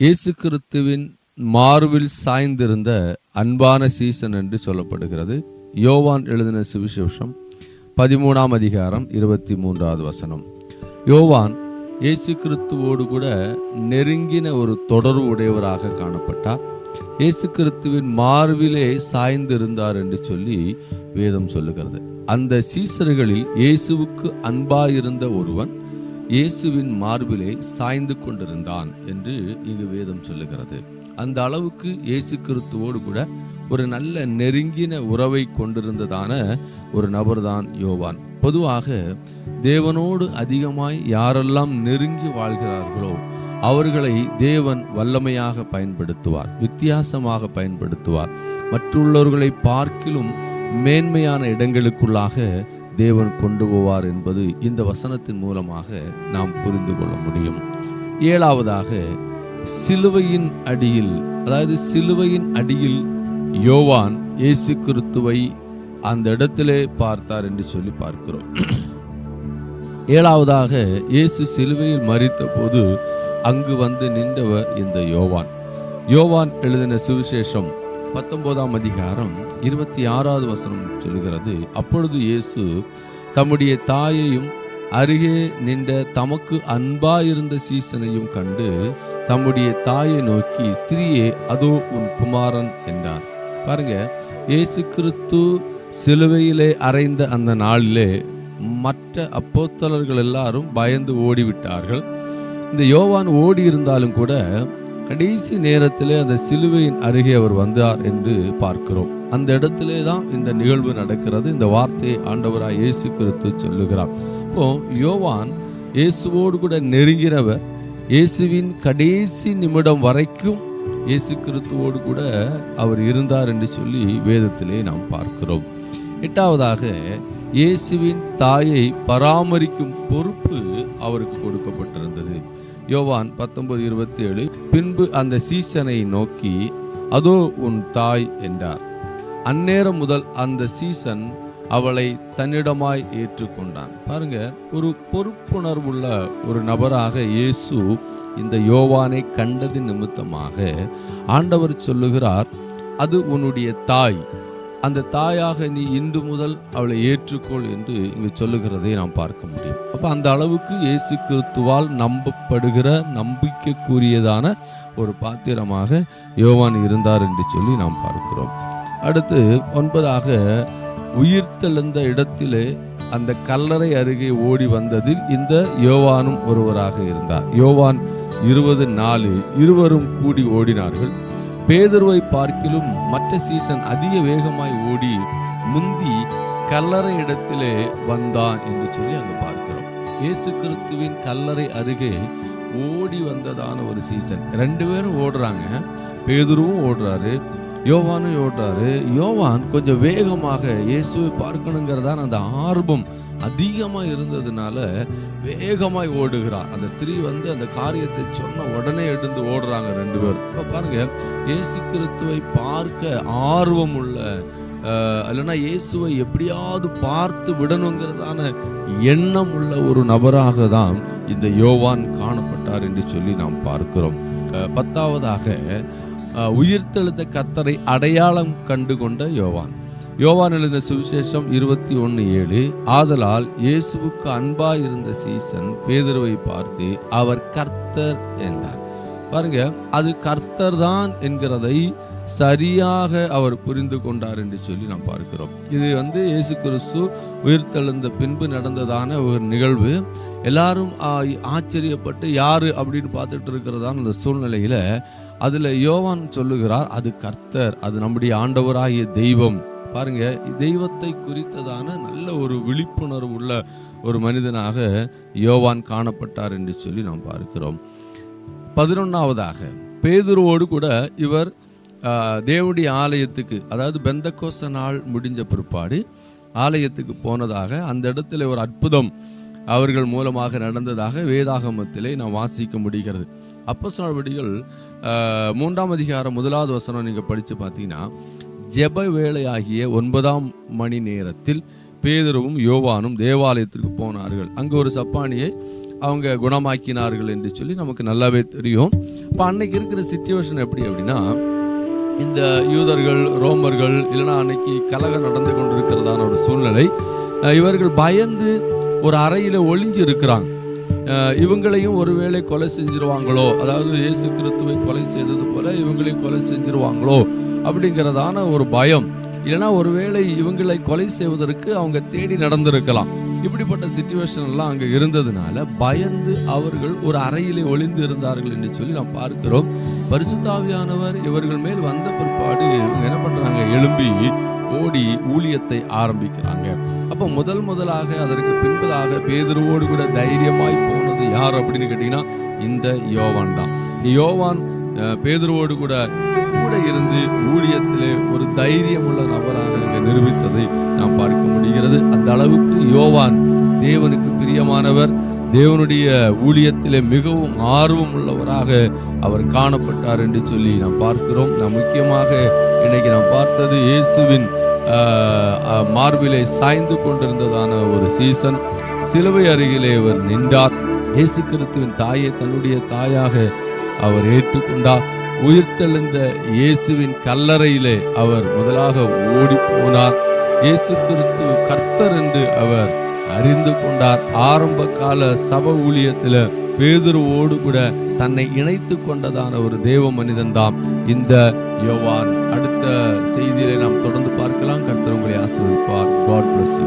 இயேசு கிறிஸ்துவின் மார்பில் சாய்ந்திருந்த அன்பான சீசன் என்று சொல்லப்படுகிறது. யோவான் எழுதின சுவிசேஷம் பதிமூணாம் அதிகாரம் இருபத்தி மூன்றாவது வசனம். யோவான் இயேசு கிறிஸ்துவோடு கூட நெருங்கின ஒரு தொடர்பு உடையவராக காணப்பட்டார். இயேசு கிறிஸ்துவின் மார்பிலே சாய்ந்திருந்தார் என்று சொல்லி வேதம் சொல்லுகிறது. அந்த சீசர்களில் இயேசுவுக்கு அன்பாயிருந்த ஒருவன் இயேசுவின் மார்பிலே சாய்ந்து கொண்டிருந்தான் என்று இங்கு வேதம் சொல்லுகிறது. அந்த அளவுக்கு இயேசு கிறிஸ்துவோடு கூட ஒரு நல்ல நெருங்கின உறவை கொண்டிருந்ததான ஒரு நபர்தான் யோவான். பொதுவாக தேவனோடு அதிகமாய் யாரெல்லாம் நெருங்கி வாழ்கிறார்களோ அவர்களை தேவன் வல்லமையாக பயன்படுத்துவார் வித்தியாசமாக பயன்படுத்துவார். மற்றுள்ளவர்களை பார்க்கிலும் மேன்மையான இடங்களுக்குள்ளாக தேவன் கொண்டு போவார் என்பது இந்த வசனத்தின் மூலமாக நாம் புரிந்து கொள்ள முடியும். ஏழாவதாக சிலுவையின் அடியில் அதாவது சிலுவையின் அடியில் யோவான் இயேசு கிறிஸ்துவை அந்த இடத்திலே பார்த்தார் என்று சொல்லி பார்க்கிறோம். ஏழாவதாக இயேசு சிலுவையில் மறித்த போது அங்கு வந்து நின்றவர் இந்த யோவான். யோவான் எழுதின சுவிசேஷம் பத்தொன்பதாம் அதிகாரம் இருபத்தி ஆறாவது வசனம் சொல்கிறது அப்பொழுது இயேசு தம்முடைய தாயையும் அருகே நின்ற தமக்கு அன்பாயிருந்த சீசனையும் கண்டு தம்முடைய தாயை நோக்கி ஸ்திரியே அதோ உன் குமாரன் என்றார். பாருங்க இயேசு கிறிஸ்து சிலுவையிலே அறைந்த அந்த நாளிலே மற்ற அப்போத்தலர்கள் எல்லாரும் பயந்து ஓடிவிட்டார்கள். இந்த யோவான் ஓடி இருந்தாலும் கூட கடைசி நேரத்திலே அந்த சிலுவையின் அருகே அவர் வந்தார் என்று பார்க்கிறோம். அந்த இடத்திலே தான் இந்த நிகழ்வு நடக்கிறது. இந்த வார்த்தையை ஆண்டவராய் இயேசு கிறித்து சொல்லுகிறார். இப்போ யோவான் இயேசுவோடு கூட நெருங்கினவர் இயேசுவின் கடைசி நிமிடம் வரைக்கும் இயேசு கிறிஸ்துவோடு கூட அவர் இருந்தார் என்று சொல்லி வேதத்திலே நாம் பார்க்கிறோம். எட்டாவதாக இயேசுவின் தாயை பராமரிக்கும் பொறுப்பு அவருக்கு கொடுக்கப்பட்டிருந்தது. யோவான் பத்தொன்பது இருபத்தி ஏழு பின்பு அந்த சீசனை நோக்கி அதோ உன் தாய் என்றார். அந்நேரம் முதல் அந்த சீசன் அவளை தன்னிடமாய் ஏற்றுக்கொண்டான். பாருங்க ஒரு பொறுப்புணர்வுள்ள ஒரு நபராக இயேசு இந்த யோவானை கண்டது நிமித்தமாக ஆண்டவர் சொல்லுகிறார் அது உன்னுடைய தாய். அந்த தாயாக நீ இன்று முதல் அவளை ஏற்றுக்கொள் என்று இங்கு சொல்லுகிறதை நாம் பார்க்க முடியும். அப்போ அந்த அளவுக்கு இயேசு கிறிஸ்துவால் நம்பப்படுகிற நம்பிக்கைக்குரியதான ஒரு பாத்திரமாக யோவான் இருந்தார் என்று சொல்லி நாம் பார்க்கிறோம். அடுத்து ஒன்பதாக உயிர்த்தெழுந்த இடத்திலே அந்த கல்லறை அருகே ஓடி வந்ததில் இந்த யோவானும் ஒருவராக இருந்தார். யோவான் இருபது நாலு இருவரும் கூடி ஓடினார்கள். பேதுருவை பார்க்கிலும் மற்ற சீசன் அதிக வேகமாய் ஓடி முந்தி கல்லறை இடத்திலே வந்தான் என்று சொல்லி அங்கு பார்க்கிறோம். இயேசு கிறிஸ்துவின் கல்லறை அருகே ஓடி வந்ததான ஒரு சீசன். ரெண்டு பேரும் ஓடுறாங்க. பேதுருவும் ஓடுறாரு யோவானும் ஓடுறாரு. யோவான் கொஞ்சம் வேகமாக இயேசுவை பார்க்கணுங்கிறதான அந்த ஆர்வம் அதிகமாக இருந்ததுனால வேகமாய் ஓடுகிறார் அந்த ஸ்திரீ வந்து அந்த காரியத்தை சொன்ன உடனே எடுத்து ஓடுறாங்க ரெண்டு பேரும். இப்போ பாருங்க இயேசு கிறிஸ்துவை பார்க்க ஆர்வம் உள்ள இல்லைன்னா இயேசுவை எப்படியாவது பார்த்து விடணுங்கிறதான எண்ணம் உள்ள ஒரு நபராக தான் இந்த யோவான் காணப்பட்டார் என்று சொல்லி நாம் பார்க்கிறோம். பத்தாவதாக உயிர்த்தெழுந்த கத்தரை அடையாளம் கண்டு கொண்ட யோவான். யோவான் எழுதின சுவிசேஷம் இருபத்தி ஒன்று ஏழு. ஆதலால் இயேசுவுக்கு அன்பா இருந்த சீசன் பேதுருவை பார்த்து அவர் கர்த்தர் என்றார். பாருங்க அது கர்த்தர் தான் என்கிறதை சரியாக அவர் புரிந்து கொண்டார் என்று சொல்லி நாம் பார்க்கிறோம். இது வந்து இயேசு கிறிஸ்து உயிர்த்தெழுந்த பின்பு நடந்ததான ஒரு நிகழ்வு. எல்லாரும் ஆ, ஆச்சரியப்பட்டு யாரு அப்படின்னு பார்த்துட்டு இருக்கிறதான அந்த சூழ்நிலையில அதுல யோவான் சொல்லுகிறார் அது கர்த்தர் அது நம்முடைய ஆண்டவராகிய தெய்வம். பாருங்க தெய்வத்தை குறித்ததான நல்ல ஒரு விழிப்புணர்வு உள்ள ஒரு மனிதனாக யோவான் காணப்பட்டார் என்று சொல்லி நாம் பார்க்கிறோம். பதினொன்னாவதாக பேதுருவோடு கூட இவர் ஆ, தேவனுடைய ஆலயத்துக்கு அதாவது பெந்தகோச நாள் முடிஞ்ச பிற்பாடு ஆலயத்துக்கு போனதாக அந்த இடத்துல ஒரு அற்புதம் அவர்கள் மூலமாக நடந்ததாக வேதாகமத்திலே நாம் வாசிக்க முடிகிறது. அப்போ ஆஹ், மூன்றாம் அதிகாரம் முதலாவது வசனம் நீங்க படிச்சு பார்த்தீங்கன்னா ஜெப வேலையாகிய ஒன்பதாம் மணி நேரத்தில் பேதருவும் யோவானும் தேவாலயத்திற்கு போனார்கள். அங்கு ஒரு சப்பானியை அவங்க குணமாக்கினார்கள் என்று சொல்லி நமக்கு நல்லாவே தெரியும். இப்போ அன்னைக்கு இருக்கிற சுச்சுவேஷன் எப்படி அப்படின்னா இந்த யூதர்கள் ரோமர்கள் இல்லைன்னா அன்னைக்கு கலகம் நடந்து கொண்டிருக்கிறதான ஒரு சூழ்நிலை இவர்கள் பயந்து ஒரு அறையில் ஒளிஞ்சு இருக்கிறாங்க. இவங்களையும் ஒருவேளை கொலை செஞ்சிருவாங்களோ அதாவது இயேசு கிறிஸ்துவை கொலை செய்தது போல இவங்களையும் கொலை செஞ்சிருவாங்களோ அப்படிங்கிறதான ஒரு பயம். இல்லைன்னா ஒருவேளை இவங்களை கொலை செய்வதற்கு அவங்க தேடி நடந்திருக்கலாம். இப்படிப்பட்ட சுச்சுவேஷன் எல்லாம் அங்கே இருந்ததுனால பயந்து அவர்கள் ஒரு அறையிலே ஒளிந்து இருந்தார்கள் என்று சொல்லி நாம் பார்க்கிறோம். பரிசுத்தாவியானவர் இவர்கள் மேல் வந்த பிற்பாடு இவங்க என்ன பண்றாங்க? எழும்பி ஓடி ஊழியத்தை ஆரம்பிக்கிறாங்க. அப்போ முதல் முதலாக அதற்கு பின்பதாக பேதுருவோடு கூட தைரியமாய் போனது யார் அப்படின்னு கேட்டீங்கன்னா இந்த யோவான் தான். யோவான் பேதுருவோடு கூட கூட இருந்து தைரியமுள்ள நபராக அங்கே நிரூபித்ததை நாம் பார்க்க முடிகிறது. அந்த அளவுக்கு யோவான் தேவனுக்கு பிரியமானவர் தேவனுடைய ஊழியத்திலே மிகவும் ஆர்வம் உள்ளவராக அவர் காணப்பட்டார் என்று சொல்லி நாம் பார்க்கிறோம். நாம் முக்கியமாக இன்னைக்கு நாம் பார்த்தது இயேசுவின் மார்பிலே சாய்ந்து கொண்டிருந்ததான ஒரு சீசன் சிலுவை அருகிலே அவர் நின்றார். இயேசு கிறிஸ்துவின் தாயை தன்னுடைய தாயாக அவர் ஏற்றுக்கொண்டார். உயிர்த்தெழுந்த இயேசுவின் கல்லறையிலே அவர் முதலாக ஓடி போனார் இயேசு கிறிஸ்து கர்த்தர் என்று அவர் அறிந்து கொண்டார். ஆரம்ப கால சப ஊழியத்தில் பேதுருவோடு கூட தன்னை இணைத்து கொண்டதான ஒரு தேவ மனிதன் தான் இந்த யோவான் அடுத்த செய்தியிலே நாம் தொடர்ந்து பார்க்கலாம். கர்த்தர் உங்களை ஆசீர்வதிப்பார். God bless you